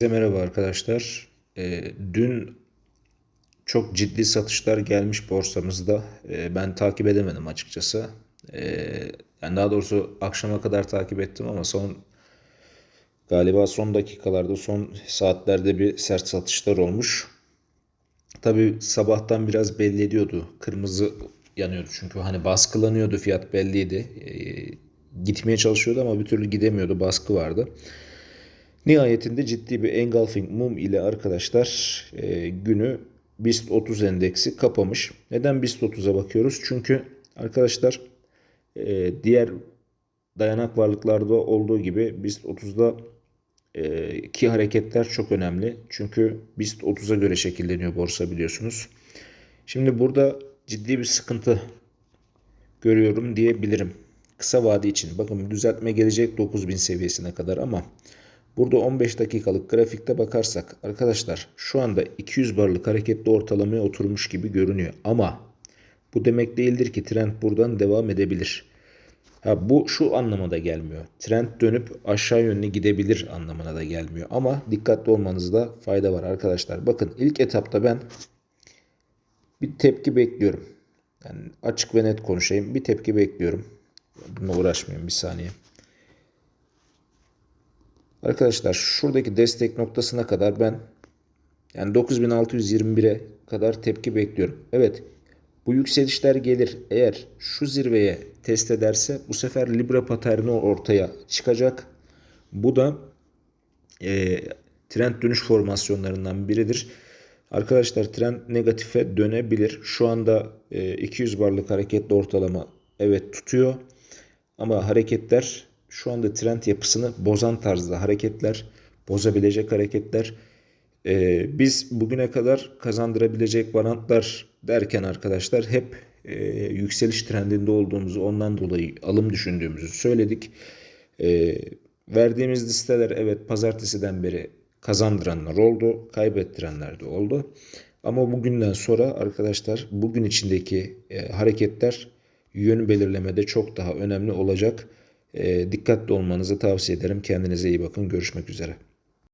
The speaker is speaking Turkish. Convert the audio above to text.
Herkese merhaba arkadaşlar. Ee, dün çok ciddi satışlar gelmiş borsamızda. Ee, ben takip edemedim açıkçası. Ee, yani daha doğrusu akşama kadar takip ettim ama son galiba son dakikalarda, son saatlerde bir sert satışlar olmuş. Tabii sabahtan biraz belli ediyordu. Kırmızı yanıyordu çünkü hani baskılanıyordu fiyat belliydi. Ee, gitmeye çalışıyordu ama bir türlü gidemiyordu. Baskı vardı. Nihayetinde ciddi bir engulfing mum ile arkadaşlar e, günü BIST 30 endeksi kapamış. Neden BIST 30'a bakıyoruz? Çünkü arkadaşlar e, diğer dayanak varlıklarda olduğu gibi BIST 30'da e, ki hareketler çok önemli. Çünkü BIST 30'a göre şekilleniyor borsa biliyorsunuz. Şimdi burada ciddi bir sıkıntı görüyorum diyebilirim. Kısa vade için. Bakın düzeltme gelecek 9000 seviyesine kadar ama Burada 15 dakikalık grafikte bakarsak arkadaşlar şu anda 200 barlık hareketli ortalamaya oturmuş gibi görünüyor. Ama bu demek değildir ki trend buradan devam edebilir. Ha, bu şu anlamada gelmiyor. Trend dönüp aşağı yönlü gidebilir anlamına da gelmiyor. Ama dikkatli olmanızda fayda var arkadaşlar. Bakın ilk etapta ben bir tepki bekliyorum. Yani açık ve net konuşayım. Bir tepki bekliyorum. Bununla uğraşmayayım bir saniye. Arkadaşlar şuradaki destek noktasına kadar ben yani 9621'e kadar tepki bekliyorum. Evet bu yükselişler gelir. Eğer şu zirveye test ederse bu sefer Libra paterni ortaya çıkacak. Bu da e, trend dönüş formasyonlarından biridir. Arkadaşlar trend negatife dönebilir. Şu anda e, 200 barlık hareketli ortalama evet tutuyor. Ama hareketler şu anda trend yapısını bozan tarzda hareketler, bozabilecek hareketler. Ee, biz bugüne kadar kazandırabilecek varantlar derken arkadaşlar hep e, yükseliş trendinde olduğumuzu ondan dolayı alım düşündüğümüzü söyledik. E, verdiğimiz listeler evet pazartesiden beri kazandıranlar oldu, kaybettirenler de oldu. Ama bugünden sonra arkadaşlar bugün içindeki e, hareketler yön belirlemede çok daha önemli olacak. E, dikkatli olmanızı tavsiye ederim. Kendinize iyi bakın. Görüşmek üzere.